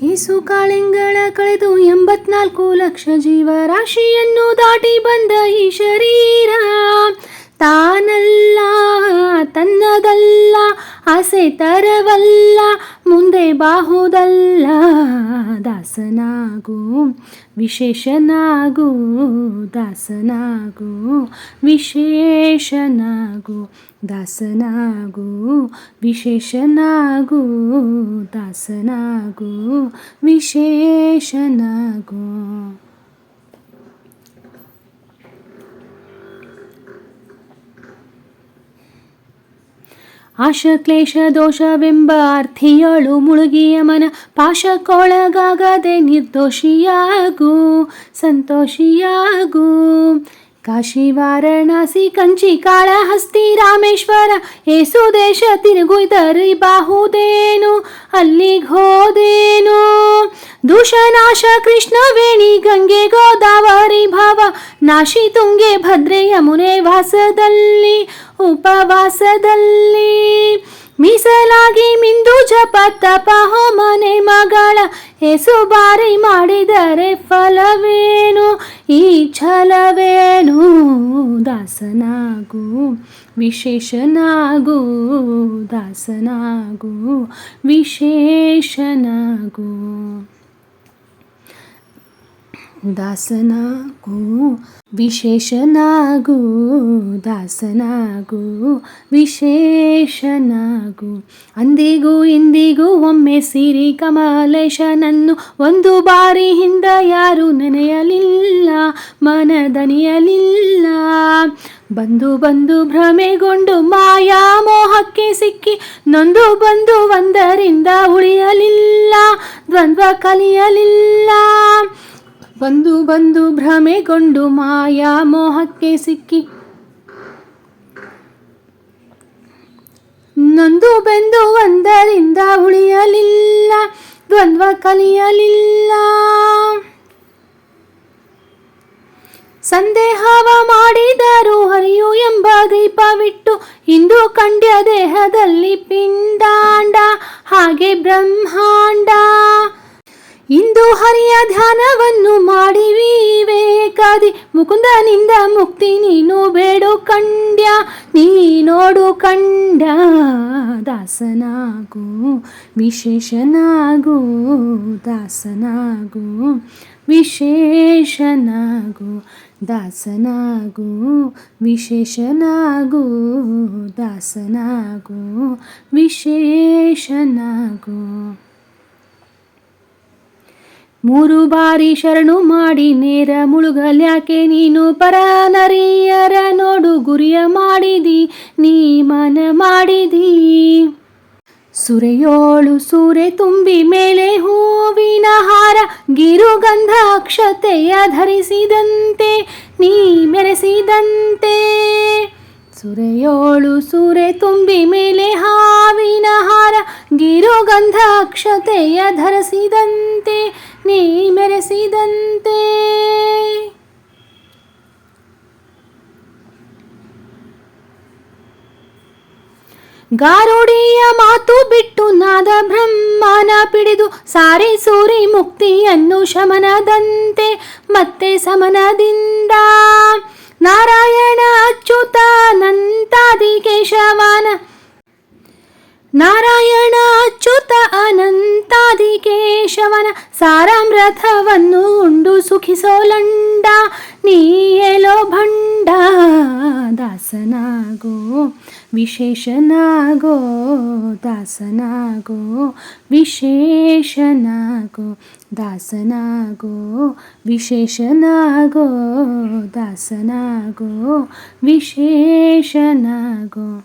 ಏಸು ಕಾಳೆಂಗಳ ಕಳೆದು ಎಂಬತ್ನಾಲ್ಕು ಲಕ್ಷ ಜೀವರಾಶಿಯನ್ನು ದಾಟಿ ಬಂದ ಈ ಶರೀರ. ತಾನಲ್ಲ ತನ್ನದಲ್ಲ ಆಸೆ ತರವಲ್ಲ ಮುಂದೆ ಬಾಹುದಲ್ಲ ದಾಸನಾಗು ವಿಶೇಷನಾಗು ದಾಸನಾಗು ವಿಶೇಷನಾಗು ದಾಸನಾಗು ವಿಶೇಷನಾಗು ದಾಸನಾಗು ವಿಶೇಷನಾಗು. ಆಶಕ್ಲೇಶ ದೋಷವೆಂಬ ಅರ್ಥಿಯಳು ಮುಳುಗಿಯ ಮನ ಪಾಶಕ್ಕೊಳಗಾಗದೆ ನಿರ್ದೋಷಿಯಾಗು ಸಂತೋಷಿಯಾಗು. ಕಾಶಿ ವಾರಣಾಸಿ ಕಂಚಿ ಕಾಳಹಸ್ತಿ ರಾಮೇಶ್ವರ, ಏಸು ದೇಶ ತಿರುಗುಯ್ದರಿ ಬಾಹುದೇನು, ಅಲ್ಲಿಗೆ ಹೋದೇನು? ದೂಷನಾಶ ಕೃಷ್ಣವೇಣಿ ಗಂಗೆ ಗೋದಾವರಿ ಭಾವ, ನಾಶಿ ತುಂಗೆ ಭದ್ರೆ ಯಮುನೆ ವಾಸದಲ್ಲಿ, ಉಪವಾಸದಲ್ಲಿ. ಮೀಸಲಾಗಿ ಮಿಂದು ಜಪ ತಪ ಹೋಮನೆ ಮಗಳ ಹೆಸು ಬಾರಿ ಮಾಡಿದರೆ ಫಲವೇನು? ಈ ಛಲವೇನು? ದಾಸನಾಗು, ವಿಶೇಷನಾಗು ದಾಸನಾಗು, ವಿಶೇಷನಾಗು. ದಾಸನಾಗು, ವಿಶೇಷನಾಗು ದಾಸನಾಗು, ವಿಶೇಷನಾಗು. ಅಂದಿಗೂ ಇಂದಿಗೂ ಒಮ್ಮೆ ಸಿರಿ ಕಮಲೇಶನನ್ನು ಒಂದು ಬಾರಿ ಹಿಂದ ಯಾರು ನೆನೆಯಲಿಲ್ಲ ಮನದನಿಯಲಿಲ್ಲ ಬಂದು ಬಂದು ಭ್ರಮೆಗೊಂಡು ಮಾಯಾ ಮೋಹಕ್ಕೆ ಸಿಕ್ಕಿ ನೊಂದು ಬಂದು ಒಂದರಿಂದ ಉಳಿಯಲಿಲ್ಲ, ದ್ವಂದ್ವ ಕಲಿಯಲಿಲ್ಲ. ಬಂದು ಬಂದು ಭ್ರಮೆಗೊಂಡು ಮಾಯಾ ಮೋಹಕ್ಕೆ ಸಿಕ್ಕಿ. ನಂದು ಬೆಂದು ಒಂದರಿಂದ ಉಳಿಯಲಿಲ್ಲ, ದ್ವಂದ್ವ ಕಲಿಯಲಿಲ್ಲ. ಸಂದೇಹವ ಮಾಡಿದರು ಹರಿಯು ಎಂಬ ದೀಪವಿಟ್ಟು, ಇಂದು ಕಂಡ್ಯ ದೇಹದಲ್ಲಿ ಪಿಂಡಾಂಡ, ಹಾಗೆ ಬ್ರಹ್ಮಾಂಡ. ಇಂದು ಹರಿಯ ಧ್ಯಾನವನ್ನು ಮಾಡಿ ವಿವೇಕಾದಿ ಮುಕುಂದನಿಂದ ಮುಕ್ತಿ ನೀನು ಬೇಡು ಕಂಡ್ಯ ನೀ ನೋಡು ಕಂಡ ದಾಸನಾಗು, ವಿಶೇಷನಾಗು ದಾಸನಾಗು ವಿಶೇಷನಾಗು ದಾಸನಾಗು ವಿಶೇಷನಾಗು ದಾಸನಾಗು, ವಿಶೇಷನಾಗು. ಮೂರು ಬಾರಿ ಶರಣು ಮಾಡಿ ನೇರ ಮುಳುಗಲ್ಯಾಕೆ ನೀನು ಪರನರಿಯರ ನೋಡು ಗುರಿಯ ಮಾಡಿದಿ, ನೀ ಮನ ಮಾಡಿದಿ. ಸುರೆಯೋಳು ಸೂರೆ ತುಂಬಿ ಮೇಲೆ ಹೂವಿನ ಹಾರ ಗಿರುಗಂಧ ಅಕ್ಷತೆಯ ಧರಿಸಿದಂತೆ, ನೀ ಮೆರೆಸಿದಂತೆ. ಸುರೆಯೋಳು ಸೂರೆ ತುಂಬಿ ಮೇಲೆ ಹಾವಿನ ಹಾರ ಗಿರುಗಂಧ ಅಕ್ಷತೆಯ ಧರಿಸಿದಂತೆ ನೀ ಮೆರೆಸಿದಂತೆ. ಗಾರುಡಿಯ ಮಾತು ಬಿಟ್ಟು ನಾದ ಬ್ರಹ್ಮನ ಪಿಡಿದು ಸಾರಿ ಸೂರಿ ಮುಕ್ತಿಯನ್ನು ಶಮನದಂತೆ ಮತ್ತೆ ಸಮನದಿಂದ. ನಾರಾಯಣ ಅಚ್ಯುತ ಅನಂತಾದಿ ಕೇಶವನ ನಾರಾಯಣ ಅಚ್ಯುತ ಅನಂತಾದಿ ಕೇಶವನ ಸಾರಾಮೃತವನ್ನು ಉಂಡು ಸುಖಿಸೋಲಂಡ ನೀಯಲೋ ಭಂಡ ದಾಸನಾಗೋ, ವಿಶೇಷನಾಗೋ ದಾಸನಾಗೋ ವಿಶೇಷನಾಗೋ ದಾಸನಾಗೋ ವಿಶೇಷನಾಗೋ ದಾಸನಾಗೋ, ವಿಶೇಷನಾಗೋ.